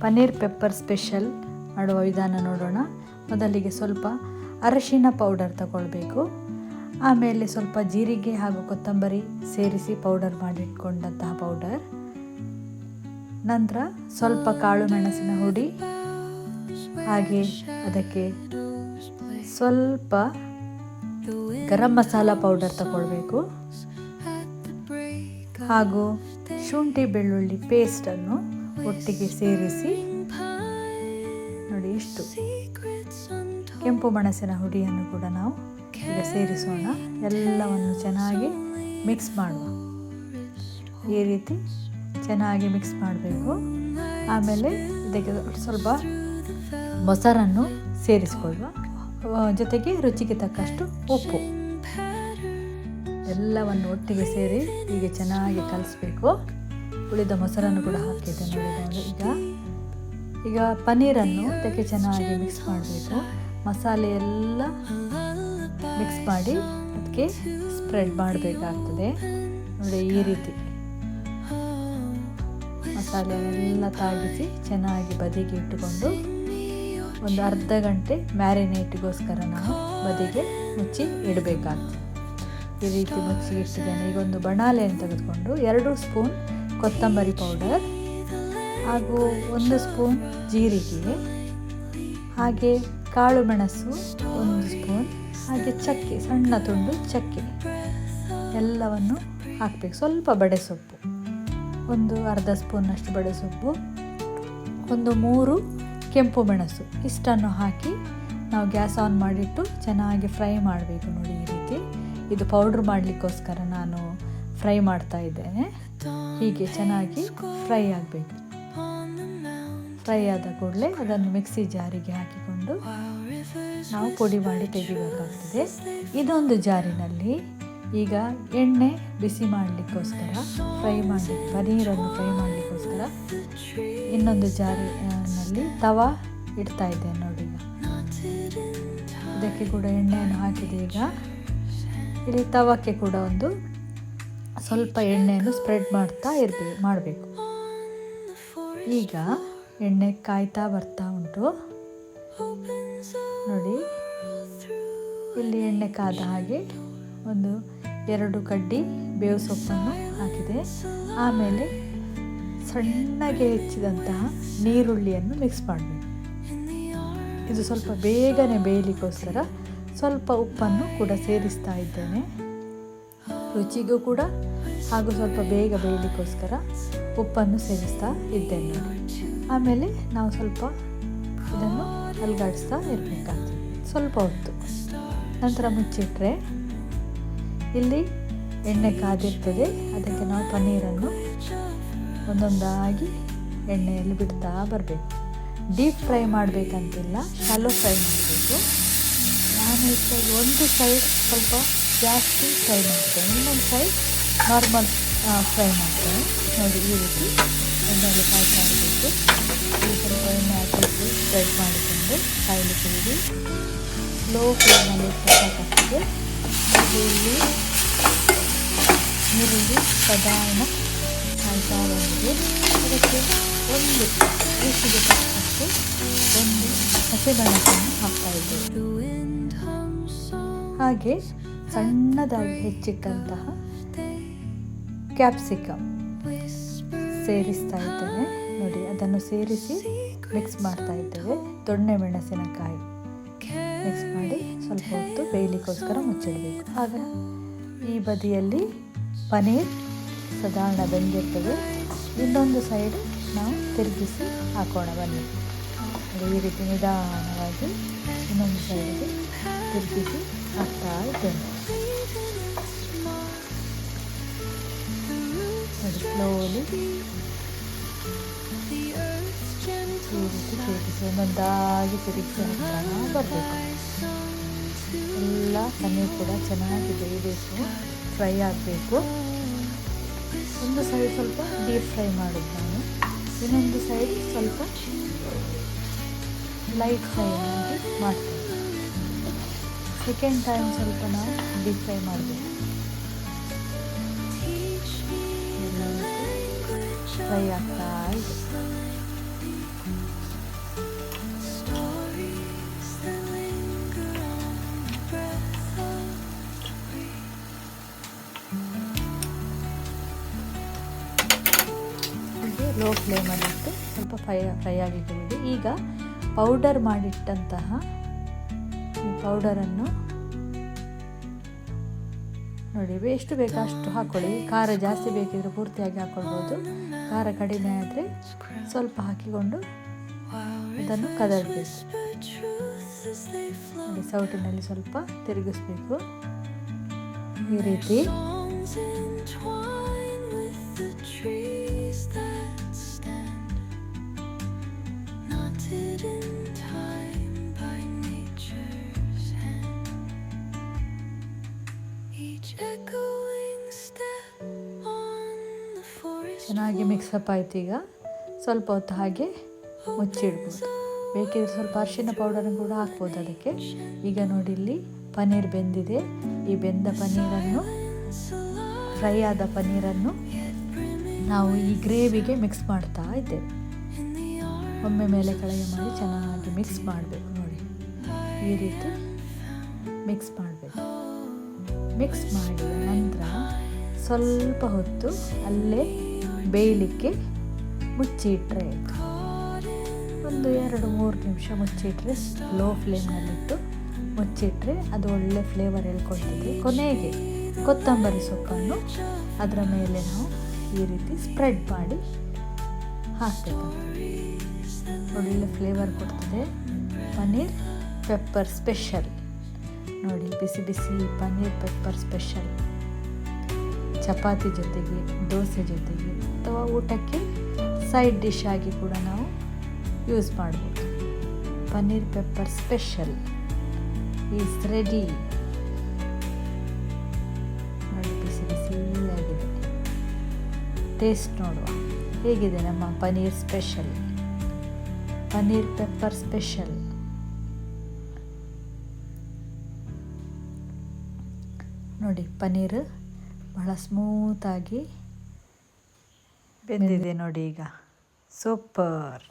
Paneer pepper special ಮಾಡುವ ವಿಧಾನ ನೋಡೋಣ. ಮೊದಲಿಗೆ ಸ್ವಲ್ಪ ಅರಶಿನ ಪೌಡರ್ ತಗೊಳ್ಬೇಕು. ಆಮೇಲೆ ಸ್ವಲ್ಪ ಜೀರಿಗೆ ಹಾಗೂ ಕೊತ್ತಂಬರಿ ಸೇರಿಸಿ ಪೌಡರ್ ಮಾಡಿಟ್ಕೊಂಡಂತಹ ಪೌಡರ್. ನಂತರ ಸ್ವಲ್ಪ ಕಾಳು ಮೆಣಸಿನ ಹುಡಿ. ಹಾಗೆ ಅದಕ್ಕೆ ಸ್ವಲ್ಪ ಗರಂ ಮಸಾಲ ಪೌಡರ್ ತಗೊಳ್ಬೇಕು. ಹಾಗೂ ಶುಂಠಿ ಬೆಳ್ಳುಳ್ಳಿ ಪೇಸ್ಟನ್ನು ಒಟ್ಟಿಗೆ ಸೇರಿಸಿ. ನೋಡಿ ಇಷ್ಟು. ಕೆಂಪು ಮೆಣಸಿನ ಹುಡಿಯನ್ನು ಕೂಡ ನಾವು ಈಗ ಸೇರಿಸೋಣ. ಎಲ್ಲವನ್ನು ಚೆನ್ನಾಗಿ ಮಿಕ್ಸ್ ಮಾಡುವ. ಈ ರೀತಿ ಚೆನ್ನಾಗಿ ಮಿಕ್ಸ್ ಮಾಡಬೇಕು. ಆಮೇಲೆ ಇದಕ್ಕೆ ಸ್ವಲ್ಪ ಮೊಸರನ್ನು ಸೇರಿಸಿಕೊಳ್ಳುವ. ಜೊತೆಗೆ ರುಚಿಗೆ ತಕ್ಕಷ್ಟು ಉಪ್ಪು. ಎಲ್ಲವನ್ನು ಒಟ್ಟಿಗೆ ಸೇರಿ ಹೀಗೆ ಚೆನ್ನಾಗಿ ಕಲಿಸ್ಬೇಕು. ಉಳಿದ ಮೊಸರನ್ನು ಕೂಡ ಹಾಕಿದ್ದೆ ಈಗ ಈಗ ಪನ್ನೀರನ್ನು ಅದಕ್ಕೆ ಚೆನ್ನಾಗಿ ಮಿಕ್ಸ್ ಮಾಡಬೇಕು. ಮಸಾಲೆ ಎಲ್ಲ ಮಿಕ್ಸ್ ಮಾಡಿ ಅದಕ್ಕೆ ಸ್ಪ್ರೆಡ್ ಮಾಡಬೇಕಾಗ್ತದೆ. ನೋಡಿ ಈ ರೀತಿ. ಮಸಾಲೆಯನ್ನೆಲ್ಲ ತಾಗಿಸಿ ಚೆನ್ನಾಗಿ ಬದಿಗೆ ಇಟ್ಟುಕೊಂಡು ಒಂದು ಅರ್ಧ ಗಂಟೆ ಮ್ಯಾರಿನೇಟ್ಗೋಸ್ಕರ ನಾವು ಬದಿಗೆ ಮುಚ್ಚಿ ಇಡಬೇಕಾಗ್ತದೆ. ಈ ರೀತಿ ಮುಚ್ಚಿ ಇಟ್ಟಿದ್ದೇನೆ. ಈಗ ಒಂದು ಬಣಾಲೆಯನ್ನು ತೆಗೆದುಕೊಂಡು ಎರಡು ಸ್ಪೂನ್ ಕೊತ್ತಂಬರಿ ಪೌಡರ್ ಹಾಗೂ ಒಂದು ಸ್ಪೂನ್ ಜೀರಿಗೆ, ಹಾಗೆ ಕಾಳು ಮೆಣಸು ಒಂದು ಸ್ಪೂನ್, ಹಾಗೆ ಚಕ್ಕೆ, ಸಣ್ಣ ತುಂಡು ಚಕ್ಕೆ ಎಲ್ಲವನ್ನು ಹಾಕಬೇಕು. ಸ್ವಲ್ಪ ಬಡೆಸೊಪ್ಪು ಒಂದು ಅರ್ಧ ಸ್ಪೂನಷ್ಟು ಬಡೆಸೊಪ್ಪು ಒಂದು ಮೂರು ಕೆಂಪು ಮೆಣಸು ಇಷ್ಟನ್ನು ಹಾಕಿ ನಾವು ಗ್ಯಾಸ್ ಆನ್ ಮಾಡಿಟ್ಟು ಚೆನ್ನಾಗಿ ಫ್ರೈ ಮಾಡಬೇಕು ನೋಡಿ ಈ ರೀತಿ. ಇದು ಪೌಡ್ರ್ ಮಾಡಲಿಕ್ಕೋಸ್ಕರ ನಾನು ಫ್ರೈ ಮಾಡ್ತಾ ಇದ್ದೇನೆ. ಹೀಗೆ ಚೆನ್ನಾಗಿ ಫ್ರೈ ಆಗಬೇಕು. ಫ್ರೈ ಆದ ಕೂಡಲೇ ಅದನ್ನು ಮಿಕ್ಸಿ ಜಾರಿಗೆ ಹಾಕಿಕೊಂಡು ನಾವು ಪುಡಿ ಮಾಡಿ ತೆಗಿಬೇಕಾಗ್ತದೆ ಇದೊಂದು ಜಾರಿನಲ್ಲಿ ಈಗ ಎಣ್ಣೆ ಬಿಸಿ ಮಾಡಲಿಕ್ಕೋಸ್ಕರ ಫ್ರೈ ಮಾಡಿ ಪನೀರನ್ನು ಫ್ರೈ ಮಾಡಲಿಕ್ಕೋಸ್ಕರ ಇನ್ನೊಂದು ಜಾರಿನಲ್ಲಿ ತವ ಇಡ್ತಾ ಇದೆ ನೋಡಿ ಇದಕ್ಕೆ ಕೂಡ ಎಣ್ಣೆಯನ್ನು ಹಾಕಿದೆ ಈಗ. ಇಲ್ಲಿ ತವಕ್ಕೆ ಕೂಡ ಒಂದು ಸ್ವಲ್ಪ ಎಣ್ಣೆಯನ್ನು ಸ್ಪ್ರೆಡ್ ಮಾಡ್ತಾ ಇರಬೇಕು ಮಾಡಬೇಕು. ಈಗ ಎಣ್ಣೆ ಕಾಯ್ತಾ ಬರ್ತಾ ಉಂಟು. ನೋಡಿ, ಇಲ್ಲಿ ಎಣ್ಣೆ ಕಾದ ಹಾಗೆ ಒಂದು ಎರಡು ಕಡ್ಡಿ ಬೇವು ಸೊಪ್ಪನ್ನು ಹಾಕಿದೆ. ಆಮೇಲೆ ಸಣ್ಣಗೆ ಹೆಚ್ಚಿದಂತಹ ನೀರುಳ್ಳಿಯನ್ನು ಮಿಕ್ಸ್ ಮಾಡಬೇಕು. ಇದು ಸ್ವಲ್ಪ ಬೇಗನೆ ಬೇಯಲಿಕ್ಕೋಸ್ಕರ ಸ್ವಲ್ಪ ಉಪ್ಪನ್ನು ಕೂಡ ಸೇರಿಸ್ತಾ ಇದ್ದೇನೆ. ರುಚಿಗೂ ಕೂಡ ಹಾಗೂ ಸ್ವಲ್ಪ ಬೇಗ ಬೇಯಲಿಕ್ಕೋಸ್ಕರ ಉಪ್ಪನ್ನು ಸೇರಿಸ್ತಾ ಇದ್ದೇನೆ. ಆಮೇಲೆ ನಾವು ಸ್ವಲ್ಪ ಇದನ್ನು ಅಲ್ಗಾಡಿಸ್ತಾ ಇರಬೇಕಾಗ್ತದೆ. ಸ್ವಲ್ಪ ಹೊತ್ತು. ನಂತರ ಮುಚ್ಚಿಟ್ರೆ ಇಲ್ಲಿ ಎಣ್ಣೆ ಕಾದಿರ್ತದೆ. ಅದಕ್ಕೆ ನಾವು ಪನ್ನೀರನ್ನು ಒಂದೊಂದಾಗಿ ಎಣ್ಣೆಯಲ್ಲಿ ಬಿಡ್ತಾ ಬರಬೇಕು. ಡೀಪ್ ಫ್ರೈ ಮಾಡಬೇಕಂತಿಲ್ಲ ಶಾಲೋ ಫ್ರೈ ಮಾಡಬೇಕು. ನಾನು ಹೆಚ್ಚಾಗಿ ಒಂದು ಸೈಡ್ ಸ್ವಲ್ಪ ಜಾಸ್ತಿ ಫ್ರೈ ಮಾಡ್ತೇನೆ. ಇನ್ನೊಂದು ಸೈಡ್ ನಾರ್ಮಲ್ ಫ್ರೈ ಮಾಡ್ತೇನೆ. ನೋಡಿ, ಈ ರೀತಿ ಎಣ್ಣೆಯಲ್ಲಿ ಫ್ರೈ ಮಾಡಬೇಕು. ಈ ಸ್ವಲ್ಪ ಎಣ್ಣೆ ಹಾಕಬೇಕು ಸ್ಪ್ರೆಡ್ ಮಾಡಿಕೊಂಡು ಕಾಯಲಿಕ್ಕೆ ಇಡಿ ಸ್ಲೋ ಫ್ಲೇಮಲ್ಲಿ ಸಾಕಾಗ್ತದೆ. ಹಾಗೆ ಇಲ್ಲಿ ಈರುಳ್ಳಿ ಸಾಧಾರಣ ಕಾಯ್ತಾ ಬಂದಿದೆ ಅದಕ್ಕೆ ಒಂದು ರುಚಿಗೆ ತಕ್ಕಷ್ಟು ಒಂದು ಹಸಿಮೆಣಸನ್ನು ಹಾಕ್ತಾ ಇದ್ದೇವೆ. ಹಾಗೆ ಸಣ್ಣದಾಗಿ ಹೆಚ್ಚಿಟ್ಟಂತಹ ಕ್ಯಾಪ್ಸಿಕಮ್ ಸೇರಿಸ್ತಾ ಇದ್ದೇವೆ. ನೋಡಿ, ಅದನ್ನು ಸೇರಿಸಿ ಮಿಕ್ಸ್ ಮಾಡ್ತಾ ಇದ್ದೇವೆ. ದೊಣ್ಣೆ, ಮೆಣಸಿನಕಾಯಿ ಮಿಕ್ಸ್ ಮಾಡಿ ಸ್ವಲ್ಪ ಹೊತ್ತು ಬೇಯಲಿಕ್ಕೋಸ್ಕರ ಮುಚ್ಚಿಡಬೇಕು. ಆಗ ಈ ಬದಿಯಲ್ಲಿ ಪನೀರ್ ಸಾಧಾರಣ ಬೆಂದಿರ್ತದೆ. ಇನ್ನೊಂದು ಸೈಡ್ ನಾವು ತಿರುಗಿಸಿ ಹಾಕೋಣ. ಬನ್ನಿ. ಈ ರೀತಿ ನಿಧಾನವಾಗಿ ಇನ್ನೊಂದು ಸೈಡಿಗೆ ತಿರುಗಿಸಿ ಹಾಕ್ತಾ ಇದ್ದೇನೆ. ನೋಡಿ ಫ್ಲೋಲಿ ರೀತಿ ತಿರುಗಿಸಿ ಒಂದೊಂದಾಗಿ ತಿರುಗಿಸಿ ಬರಬೇಕು ಎಲ್ಲ ಪನ್ನೀರ್ ಕೂಡ ಚೆನ್ನಾಗಿ ಬೇಯಬೇಕು ಫ್ರೈ ಆಗಬೇಕು ಒಂದು ಸೈಡ್ ಸ್ವಲ್ಪ ಡೀಪ್ ಫ್ರೈ ಮಾಡಿದ್ದು ನಾನು ಇನ್ನೊಂದು ಸೈಡ್ ಸ್ವಲ್ಪ ಲೈಟ್ ಫ್ರೈ ಮಾಡಿ ಮಾಡ್ತೇವೆ ಸೆಕೆಂಡ್ ಟೈಮ್ ಸ್ವಲ್ಪ ನಾವು ಡೀಪ್ ಫ್ರೈ ಮಾಡಬೇಕು ಫ್ರೈ ಆಗ್ತಾ ಲೋ ಫ್ಲೇಮಲ್ಲಿಟ್ಟು ಸ್ವಲ್ಪ ಫ್ರೈ ಫ್ರೈ ಆಗಿಟ್ಟಿದೆ ಈಗ ಪೌಡರ್ ಮಾಡಿಟ್ಟಂತಹ ಪೌಡರನ್ನು ನೋಡಿ ಎಷ್ಟು ಬೇಕೋ ಅಷ್ಟು ಹಾಕ್ಕೊಳ್ಳಿ ಖಾರ ಜಾಸ್ತಿ ಬೇಕಿದ್ರೆ ಪೂರ್ತಿಯಾಗಿ ಹಾಕ್ಕೊಳ್ಬೋದು ಖಾರ ಕಡಿಮೆ ಆದರೆ ಸ್ವಲ್ಪ ಹಾಕಿಕೊಂಡು ಅದನ್ನು ಕದಡಬೇಕು. ಸೌಟಿನಲ್ಲಿ ಸ್ವಲ್ಪ ತಿರುಗಿಸ್ಬೇಕು. ಈ ರೀತಿ. ಚೆನ್ನಾಗಿ ಮಿಕ್ಸಪ್ ಆಯ್ತು ಈಗ. ಸ್ವಲ್ಪ ಹೊತ್ತು ಹಾಗೆ ಮುಚ್ಚಿಡ್ಬೋದು. ಬೇಕಿದ್ರೆ ಸ್ವಲ್ಪ ಅರಿಶಿನ ಪೌಡರನ್ನು ಕೂಡ ಹಾಕ್ಬೋದು ಅದಕ್ಕೆ. ಈಗ ನೋಡಿ ಇಲ್ಲಿ ಪನ್ನೀರ್ ಬೆಂದಿದೆ. ಈ ಬೆಂದ ಪನ್ನೀರನ್ನು ಫ್ರೈ ಆದ ಪನ್ನೀರನ್ನು ನಾವು ಈ ಗ್ರೇವಿಗೆ ಮಿಕ್ಸ್ ಮಾಡ್ತಾ ಇದ್ದೇವೆ. ಒಮ್ಮೆ ಮೇಲೆ ಕಳೆಯ ಮಾಡಿ ಚೆನ್ನಾಗಿ ಮಿಕ್ಸ್ ಮಾಡಬೇಕು ನೋಡಿ. ಈ ರೀತಿ ಮಿಕ್ಸ್ ಮಾಡಬೇಕು. ಮಿಕ್ಸ್ ಮಾಡಿದ ನಂತರ ಸ್ವಲ್ಪ ಹೊತ್ತು ಅಲ್ಲೇ ಬೇಯಲಿಕ್ಕೆ ಮುಚ್ಚಿಟ್ಟರೆ ಒಂದು ಎರಡು ಮೂರು ನಿಮಿಷ ಮುಚ್ಚಿಟ್ಟರೆ ಲೋ ಫ್ಲೇಮಲ್ಲಿಟ್ಟು ಮುಚ್ಚಿಟ್ಟರೆ ಅದು ಒಳ್ಳೆ ಫ್ಲೇವರ್ ಹೇಳ್ಕೊಳ್ತದೆ. ಕೊನೆಗೆ ಕೊತ್ತಂಬರಿ ಸೊಪ್ಪನ್ನು ಅದರ ಮೇಲೆ ನಾವು ಈ ರೀತಿ ಸ್ಪ್ರೆಡ್ ಮಾಡಿ ಹಾಕ್ತೇವೆ ಒಳ್ಳೆ ಫ್ಲೇವರ್ ಕೊಡ್ತದೆ. ಪನ್ನೀರ್ ಪೆಪ್ಪರ್ ಸ್ಪೆಷಲ್ ನೋಡಿ, ಬಿಸಿ ಬಿಸಿ ಪನ್ನೀರ್ ಪೆಪ್ಪರ್ ಸ್ಪೆಷಲ್. ಚಪಾತಿ ಜೊತೆಗೆ, ದೋಸೆ ಜೊತೆಗೆ ಅಥವಾ ಊಟಕ್ಕೆ ಸೈಡ್ ಡಿಶ್ ಆಗಿ ಕೂಡ ನಾವು ಯೂಸ್ ಮಾಡ್ಬೋದು. Paneer pepper special is ready. ನೋಡಿ, ಬಿಸಿ ಬಿಸಿಯಾಗಿದೆ ಟೇಸ್ಟ್ ನೋಡುವ. ಹೇಗಿದೆ ನಮ್ಮ paneer special? Paneer pepper special. ನೋಡಿ ಪನ್ನೀರ್ ಬಹಳ ಸ್ಮೂತಾಗಿ ಬೆಂದಿದೆ ನೋಡಿ ಈಗ. ಸೂಪರ್.